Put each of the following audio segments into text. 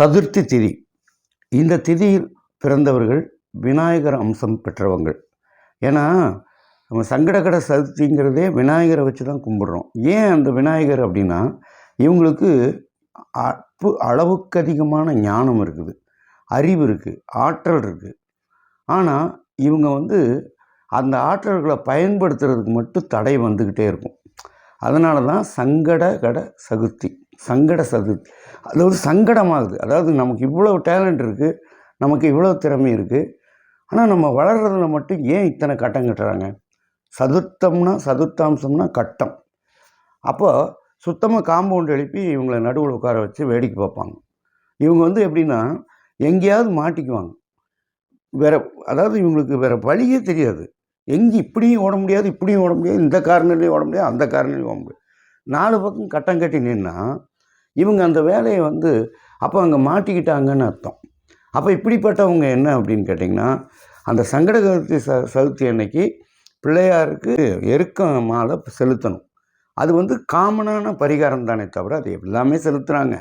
சதுர்த்தி திதி. இந்த திதியில் பிறந்தவர்கள் விநாயகர் அம்சம் பெற்றவங்கள் ஏன்னா நம்ம சங்கடகட சதுர்த்திங்கிறதே விநாயகரை வச்சு தான் கும்பிட்றோம். ஏன் அந்த விநாயகர் அப்படின்னா இவங்களுக்கு அப்பு அளவுக்கு அதிகமான ஞானம் இருக்குது. அறிவு இருக்குது. ஆற்றல் இருக்குது. ஆனால் இவங்க வந்து அந்த ஆற்றல்களை பயன்படுத்துறதுக்கு மட்டும் தடை வந்துக்கிட்டே இருக்கும். அதனால தான் சங்கட கட சதுர்த்தி. சங்கட சதுர்த்தி அதாவது சங்கடமாகுது. அதாவது நமக்கு இவ்வளோ டேலண்ட் இருக்குது நமக்கு இவ்வளோ திறமை இருக்குது ஆனால் நம்ம வளர்கிறதுல மட்டும் ஏன் இத்தனை கட்டம் கட்டுறாங்க? சதுர்த்தம்னா சதுர்த்தாம்சம்னா கட்டம். அப்போது சுத்தமாக காம்பவுண்ட் எழுப்பி இவங்களை நடுவில் உட்கார வச்சு வேடிக்கை பார்ப்பாங்க. இவங்க வந்து எப்படின்னா எங்கேயாவது மாட்டிக்குவாங்க. வேற அதாவது இவங்களுக்கு வேறு வழியே தெரியாது. எங்கே இப்படியும் ஓட முடியாது இப்படியும் ஓட முடியாது இந்த கார்னர்லேயும் ஓட முடியாது அந்த கார்னர்லேயும் ஓட முடியாது. நாலு பக்கம் கட்டம் கட்டி நின்னா இவங்க அந்த வேலையை வந்து அப்போ அங்கே மாட்டிக்கிட்டாங்கன்னு அர்த்தம். அப்போ இப்படிப்பட்டவங்க என்ன அப்படின்னு கேட்டிங்கன்னா அந்த சங்கட சதுர்த்தி ச சதுர்த்தி அன்னைக்கு பிள்ளையாருக்கு எருக்க மாலை செலுத்தணும். அது வந்து காமனான பரிகாரம் தானே தவிர அது எல்லாமே செலுத்துகிறாங்க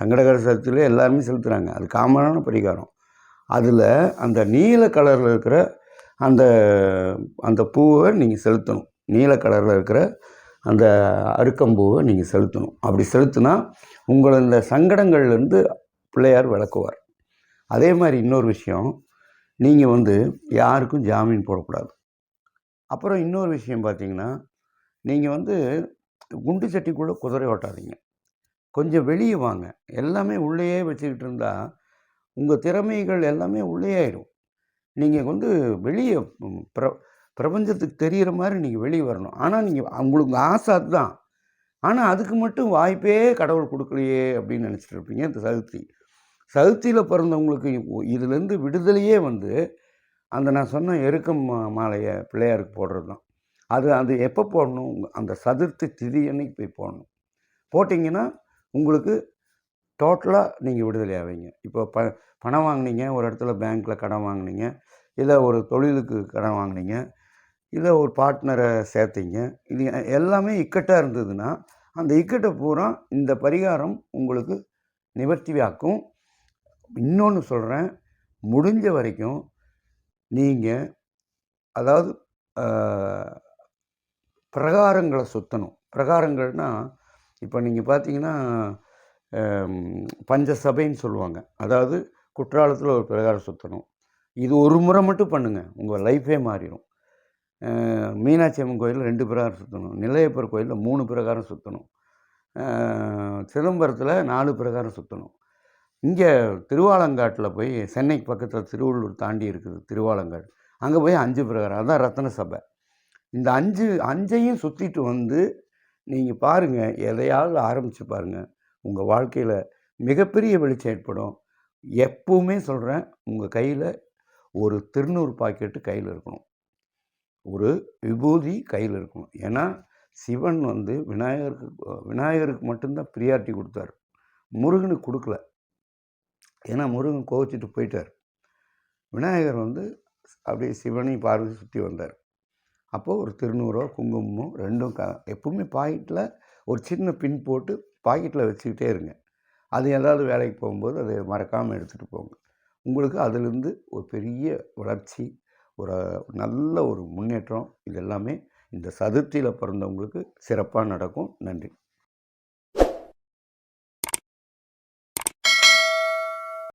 சங்கடகர சதுர்த்தியில் எல்லாருமே செலுத்துகிறாங்க அது காமனான பரிகாரம். அதில் அந்த நீல கலரில் இருக்கிற அந்த அந்த பூவை நீங்கள் செலுத்தணும். நீல கலரில் இருக்கிற அந்த அருக்கம்பூவை நீங்கள் செலுத்தணும். அப்படி செலுத்தினா உங்களை இந்த சங்கடங்கள்லேருந்து பிள்ளையார் விளக்குவார். அதே மாதிரி இன்னொரு விஷயம் நீங்கள் வந்து யாருக்கும் ஜாமீன் போடக்கூடாது. அப்புறம் இன்னொரு விஷயம் பார்த்தீங்கன்னா நீங்கள் வந்து குண்டு சட்டிக்குள்ளே குதிரை ஓட்டாதீங்க. கொஞ்சம் வெளியே வாங்க. எல்லாமே உள்ளேயே வச்சுக்கிட்டு இருந்தால் உங்கள் திறமைகள் எல்லாமே உள்ளே ஆயிடும் நீங்கள் வந்து வெளியே ப்ர பிரபஞ்சத்துக்கு தெரிகிற மாதிரி நீங்கள் வெளியே வரணும். ஆனால் நீங்கள் உங்களுக்கு ஆசை அதுதான். ஆனால் அதுக்கு மட்டும் வாய்ப்பே கடவுள் கொடுக்கலையே அப்படின்னு நினச்சிட்டு இருப்பீங்க இந்த சதுர்த்தி. சதுர்த்தியில் பிறந்தவங்களுக்கு இதுலேருந்து விடுதலையே வந்து அந்த நான் சொன்ன எருக்கம் மா மாலையை பிள்ளையாருக்கு போடுறது தான் அது அது எப்போ போடணும்? அந்த சதுர்த்தி திதி அன்னைக்கு போய் போடணும்? போட்டிங்கன்னா உங்களுக்கு டோட்டலாக நீங்கள் விடுதலை ஆவீங்க. இப்போ ப பணம் வாங்குனீங்க ஒரு இடத்துல பேங்க்கில் கடன் வாங்குனீங்க இல்லை ஒரு தொழிலுக்கு கடன் வாங்குனீங்க இல்லை ஒரு பார்ட்னரை சேர்த்தீங்க. இது எல்லாமே இக்கட்டாக இருந்ததுன்னா அந்த இக்கட்டை பூரா இந்த பரிகாரம் உங்களுக்கு நிவர்த்தியாக்கும் இன்னொன்று சொல்கிறேன் முடிஞ்ச வரைக்கும் நீங்கள் அதாவது பிரகாரங்களை சுற்றணும் பிரகாரங்கள்னால் இப்போ நீங்கள் பார்த்தீங்கன்னா பஞ்சசபைன்னு சொல்லுவாங்க. அதாவது குற்றாலத்தில் ஒரு பிரகாரம் சுற்றணும் இது ஒரு முறை மட்டும் பண்ணுங்கள் உங்கள் லைஃபே மாறிடும் மீனாட்சி அம்மன் கோயிலில் ரெண்டு பிரகாரம் சுற்றணும் நிலையப்பர் கோயிலில் மூணு பிரகாரம் சுற்றணும் சிதம்பரத்தில் நாலு பிரகாரம் சுற்றணும் இங்கே திருவாலங்காட்டில் போய் சென்னைக்கு பக்கத்தில் திருவள்ளூர் தாண்டி இருக்குது திருவாலங்காடு. அங்கே போய் அஞ்சு பிரகாரம். அதான் ரத்ன சபை. இந்த அஞ்சு அஞ்சையும் சுற்றிட்டு வந்து நீங்கள் பாருங்கள் எதையாவது ஆரம்பித்து பாருங்கள் உங்கள் வாழ்க்கையில் மிகப்பெரிய வெளிச்சம் ஏற்படும். எப்பவுமே சொல்கிறேன் உங்கள் கையில் ஒரு திருநூறு பாக்கெட்டு கையில் இருக்கணும். ஒரு விபூதி கையில் இருக்கணும். ஏன்னா சிவன் வந்து விநாயகருக்கு விநாயகருக்கு மட்டும்தான் ப்ரியாரிட்டி கொடுத்தாரு. முருகனுக்கு கொடுக்கல. ஏன்னா முருகன் கோவிச்சிட்டு போயிட்டார். விநாயகர் வந்து அப்படியே சிவனையும் பார்வதி சுற்றி வந்தார். அப்போது ஒரு திருநூறோ குங்குமமோ ரெண்டும் க எப்பவுமே பாக்கெட்டில் ஒரு சின்ன பின் போட்டு பாக்கெட்டில் வச்சுக்கிட்டே இருங்க. அது ஏதாவது வேலைக்கு போகும்போது அதை மறக்காமல் எடுத்துகிட்டு போங்க. உங்களுக்கு அதிலிருந்து ஒரு பெரிய வளர்ச்சி ஒரு நல்ல ஒரு முன்னேற்றம். இது எல்லாமே இந்த சதுர்த்தியில் பிறந்தவங்களுக்கு சிறப்பாக நடக்கும். நன்றி.